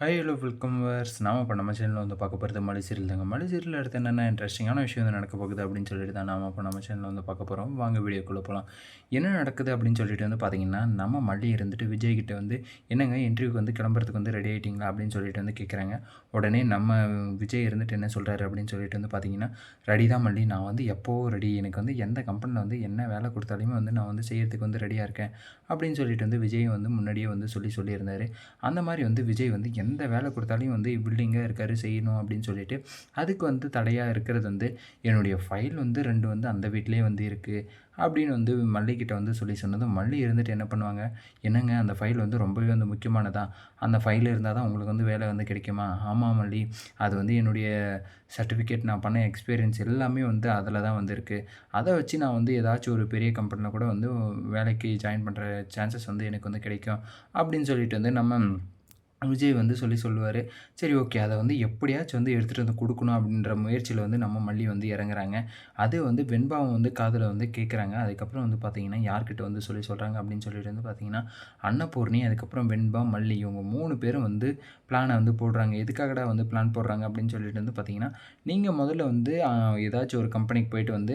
Hi hello welcome verse நாம இப்போ நம்ம சேனலில் வந்து பார்க்க போகிறது மலை சீரியல் தாங்க. மலை சீரியல் அடுத்து என்னென்ன இன்ட்ரெஸ்டிங்கான விஷயம் வந்து நடக்க போகுது அப்படின்னு சொல்லிட்டு தான் நாம இப்போ நம்ம சேனலில் வந்து பார்க்க போகிறோம் வாங்க வீடியோக்குள்ளே போகலாம் என்ன நடக்குது அப்படின்னு சொல்லிட்டு வந்து பார்த்தீங்கன்னா நம்ம மல்லி இருந்துட்டு விஜய்கிட்ட வந்து என்னங்க இன்டர்வியூக்கு வந்து கிளம்புறதுக்கு வந்து ரெடி ஆகிட்டிங்களா அப்படின்னு சொல்லிட்டு வந்து கேட்குறாங்க உடனே நம்ம விஜய் இருந்துட்டு என்ன சொல்கிறாரு அப்படின்னு சொல்லிட்டு வந்து பார்த்தீங்கன்னா ரெடி தான் மல்லி. நான் வந்து எப்போவும் ரெடி எனக்கு வந்து எந்த கம்பெனியில் வந்து என்ன வேலை கொடுத்தாலுமே வந்து நான் வந்து செய்யறதுக்கு வந்து ரெடியாக இருக்கேன். அப்படின்னு சொல்லிட்டு வந்து விஜய் வந்து முன்னாடியே வந்து சொல்லி சொல்லியிருந்தார். அந்த மாதிரி வந்து விஜய் வந்து எந்த வேலை கொடுத்தாலையும் வந்து பில்டிங்காக இருக்காரு செய்யணும் அப்படின்னு சொல்லிட்டு அதுக்கு வந்து தடையாக இருக்கிறது வந்து என்னுடைய ஃபைல் வந்து ரெண்டு வந்து அந்த வீட்டிலே வந்து இருக்குது அப்படின்னு வந்து மல்லிகிட்ட வந்து சொல்லி சொன்னதும் மல்லி இருந்துட்டு என்ன பண்ணுவாங்க? என்னங்க அந்த ஃபைல் வந்து ரொம்பவே வந்து முக்கியமானதா? அந்த ஃபைல் இருந்தால் தான் உங்களுக்கு வந்து வேலை வந்து கிடைக்குமா? ஆமாம் மல்லி அது வந்து என்னுடைய சர்டிஃபிகேட் நான் பண்ண எக்ஸ்பீரியன்ஸ் எல்லாமே வந்து அதில் தான் வந்து இருக்குது அதை வச்சு நான் வந்து ஏதாச்சும் ஒரு பெரிய கம்பெனியில் கூட வந்து வேலைக்கு ஜாயின் பண்ணுற சான்சஸ் வந்து எனக்கு வந்து கிடைக்கும் அப்படின்னு சொல்லிட்டு வந்து நம்ம விஜய் வந்து சொல்லி சொல்லுவார் சரி ஓகே அதை வந்து எப்படியாச்சும் வந்து எடுத்துகிட்டு வந்து கொடுக்கணும் அப்படின்ற முயற்சியில் வந்து நம்ம மல்லி வந்து இறங்குறாங்க. அது வந்து வெண்பாவம் வந்து காதில் வந்து கேட்குறாங்க அதுக்கப்புறம் வந்து பார்த்திங்கன்னா யார்கிட்ட வந்து சொல்லி சொல்கிறாங்க அப்படின்னு சொல்லிட்டு வந்து பார்த்திங்கன்னா அன்னபூர்ணி அதுக்கப்புறம் வெண்பா மல்லி இவங்க மூணு பேரும் வந்து பிளானை வந்து போடுறாங்க. எதுக்காகடா வந்து பிளான் போடுறாங்க அப்படின்னு சொல்லிட்டு வந்து பார்த்திங்கன்னா நீங்கள் முதல்ல வந்து ஏதாச்சும் ஒரு கம்பெனிக்கு போயிட்டு வந்து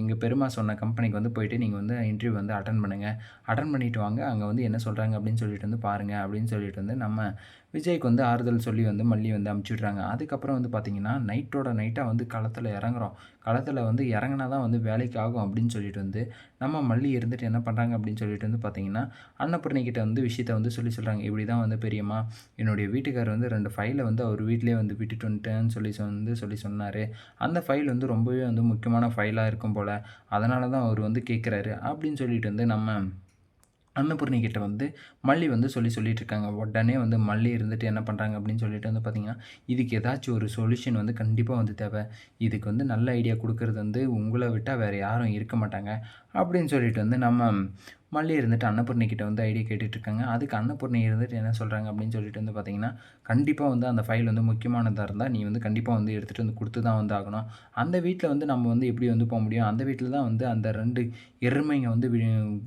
எங்கள் பெருமா சொன்ன கம்பெனிக்கு வந்து போயிட்டு நீங்கள் வந்து இன்டர்வியூ வந்து அட்டன் பண்ணுங்கள் அட்டன் பண்ணிவிட்டு வாங்க. அங்கே வந்து என்ன சொல்கிறாங்க அப்படின்னு சொல்லிட்டு வந்து பாருங்கள் அப்படின்னு சொல்லிட்டு வந்து நம்ம விஜய்க்கு வந்து ஆறுதல் சொல்லி வந்து மல்லி வந்து அமுச்சு விட்றாங்க அதுக்கப்புறம் வந்து பார்த்திங்கன்னா நைட்டோட நைட்டாக வந்து களத்தில் இறங்குறோம். களத்தில் வந்து இறங்கினா தான் வந்து வேலைக்கு ஆகும் அப்படின்னு சொல்லிட்டு வந்து நம்ம மல்லி இருந்துட்டு என்ன பண்ணுறாங்க அப்படின்னு சொல்லிட்டு வந்து பார்த்திங்கன்னா அன்னபூர்ணி வந்து விஷயத்தை வந்து சொல்லி சொல்கிறாங்க இப்படி தான் வந்து பெரியம்மா என்னுடைய வீட்டுக்கார் வந்து ரெண்டு ஃபைலை வந்து அவர் வீட்டிலே வந்து விட்டுட்டு வந்துட்டேன்னு சொல்லி வந்து சொல்லி சொன்னார். அந்த ஃபைல் வந்து ரொம்பவே வந்து முக்கியமான ஃபைலாக இருக்கும் போல். அதனால தான் அவர் வந்து கேட்குறாரு அப்படின்னு சொல்லிட்டு வந்து நம்ம அன்னபூர்ணி கிட்ட வந்து மல்லி வந்து சொல்லி சொல்லிட்டு இருக்காங்க உடனே வந்து மல்லி இருந்துட்டு என்ன பண்ணுறாங்க அப்படின்னு சொல்லிட்டு வந்து பார்த்தீங்கன்னா இதுக்கு ஏதாச்சும் ஒரு சொல்யூஷன் வந்து கண்டிப்பாக வந்து தேவை. இதுக்கு வந்து நல்ல ஐடியா கொடுக்கறது வந்து உங்களை விட்டால் வேறு யாரும் இருக்க மாட்டாங்க. அப்படின்னு சொல்லிட்டு வந்து நம்ம மல்லி இருந்துட்டு அன்னபூர்ணி கிட்ட வந்து ஐடியா கேட்டுட்ருக்காங்க. அதுக்கு அன்னபூர்ணி இருந்துட்டு என்ன சொல்கிறாங்க அப்படின்னு சொல்லிட்டு வந்து பார்த்தீங்கன்னா கண்டிப்பாக வந்து அந்த ஃபைல் வந்து முக்கியமானதாக இருந்தால் நீ வந்து கண்டிப்பாக வந்து எடுத்துகிட்டு வந்து கொடுத்து தான் வந்து ஆகணும். அந்த வீட்டில் வந்து நம்ம வந்து எப்படி வந்து போக முடியும்? அந்த வீட்டில் தான் வந்து அந்த ரெண்டு எருமைங்க வந்து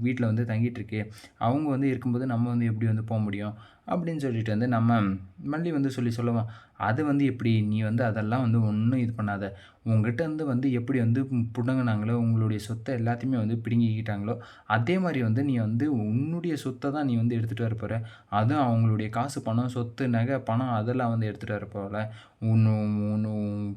வீட்டில் வந்து தங்கிட்டு இருக்கு. அவங்க வந்து இருக்கும்போது நம்ம வந்து எப்படி வந்து போக முடியும்? அப்படின்னு சொல்லிட்டு வந்து நம்ம மல்லி வந்து சொல்லி சொல்லுவோம். அது வந்து எப்படி? நீ வந்து அதெல்லாம் வந்து ஒன்றும் இது பண்ணாத. உங்ககிட்ட இருந்து வந்து எப்படி வந்து பிடுங்கினாங்களோ உங்களுடைய சொத்தை எல்லாத்தையுமே வந்து பிடுங்கிக்கிட்டாங்களோ அதே மாதிரி வந்து நீ வந்து உன்னுடைய சொத்தை தான் நீ வந்து எடுத்துகிட்டு வர போகிற அதுவும் அவங்களுடைய காசு பணம் சொத்து நகை பணம் அதெல்லாம் வந்து எடுத்துகிட்டு வர போகல. உன்னு உன்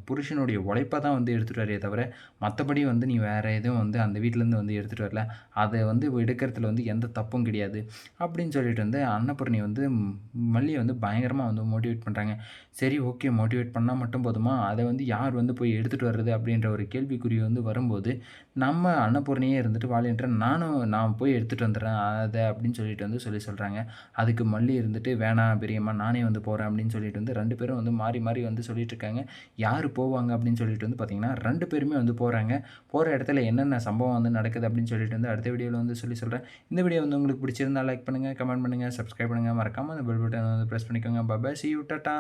புருஷனுடைய உழைப்பை தான் வந்து எடுத்துகிட்டு வரையே தவிர மற்றபடி வந்து நீ வேறு எதுவும் வந்து அந்த வீட்டிலேருந்து வந்து எடுத்துகிட்டு வரல. அதை வந்து எடுக்கிறதுல வந்து எந்த தப்பும் கிடையாது. அப்படின்னு சொல்லிட்டு வந்து அன்னபூர்ணி வந்து மல்லியை வந்து பயங்கரமாக வந்து மோட்டிவேட் பண்ணுறாங்க சரி ஓகே மோட்டிவேட் பண்ணால் மட்டும் போதுமா? அதை வந்து யார் வந்து போய் எடுத்துகிட்டு வர்றது அப்படின்ற ஒரு கேள்விக்குறி வந்து வரும்போது நம்ம அன்னபூர்ணியே இருந்துட்டு வாழின்ற நானும் நான் போய் எடுத்துகிட்டு வந்துடுறேன் அதை அப்படின்னு சொல்லிட்டு வந்து சொல்லி சொல்கிறாங்க அதுக்கு மல்லி இருந்துட்டு வேணாம் பெரியம்மா நானே வந்து போகிறேன் அப்படின்னு சொல்லிட்டு வந்து ரெண்டு பேரும் வந்து மாறி மாறி வந்து சொல்லிட்டு இருக்காங்க. யார் போவாங்க அப்படின்னு சொல்லிட்டு வந்து பார்த்தீங்கன்னா ரெண்டு பேருமே வந்து போகிறாங்க போகிற இடத்துல என்னென்ன சம்பவம் வந்து நடக்குது அப்படின்னு சொல்லிட்டு வந்து அடுத்த வீடியோவில் வந்து சொல்லி சொல்கிறேன் இந்த வீடியோ வந்து உங்களுக்கு பிடிச்சிருந்தா லைக் பண்ணுங்கள் கமெண்ட் பண்ணுங்கள் சப்ஸ்கிரைப் பண்ணுங்கள் மறக்காமல் அந்த பெல் பட்டனை வந்து ப்ரெஸ் பண்ணிக்கோங்க. Bye bye C you tata